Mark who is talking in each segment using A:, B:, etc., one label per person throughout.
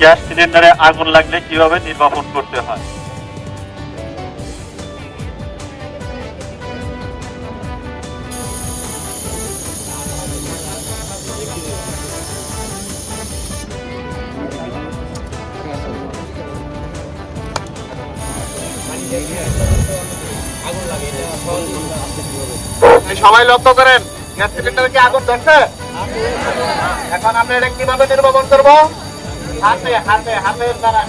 A: Gas সিলিন্ডারে আগুন লাগলে কীভাবে নির্বাপন করতে হয়?
B: সবাই লক্ষ্য করেন, গ্যাস সিলিন্ডারে কি আগুন ধরছে? এখন আমরা এটা কীভাবে নির্বাপন করব? হাতে হাতে হাতের দ্বারা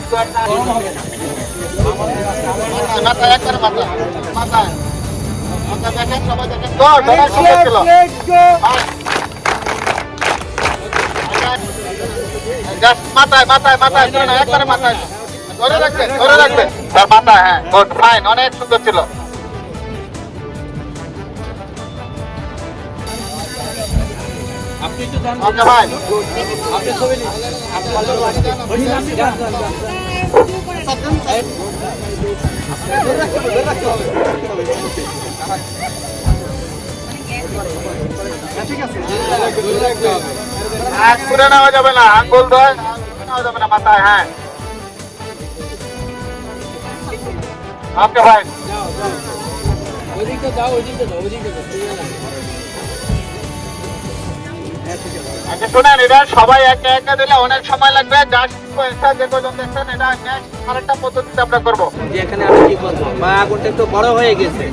B: মাথায় একবার মাথা মাথায় মাথা দেখেন সবাই দেখেন। মাথায় মাথায় মাথায় একবারে মাথায়। ধরে রাখবেন ধরে রাখবেন। তার মাথায় হ্যাঁ গুড ফাইন অনেক সুন্দর ছিল। ওকে ভাই হাত ঘুরে নেওয়া যাবে না আঙ্গুল ধয় নেওয়া যাবে না মাথায় হ্যাঁ ওকে ভাই আচ্ছা শুনেন এটা সবাই একে একে দিলে অনেক সময় লাগবে। জাস্ট যে কজন দেখছেন এটা নেক্সট আরেকটা পদ্ধতিতে আমরা করব।
C: যে এখানে আমি কি করব? বা আগুনটা একটু বড় হয়ে গেছে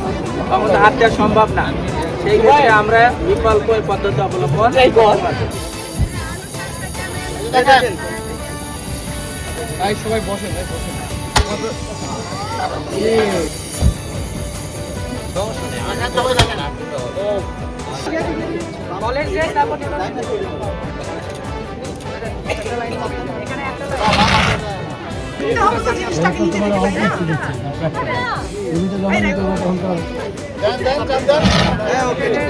C: তখন তো হাত সম্ভব না। সেই ক্ষেত্রে আমরা বিকল্প পদ্ধতি অবলম্বন
B: দেখেন, সবাই দেন, দেন।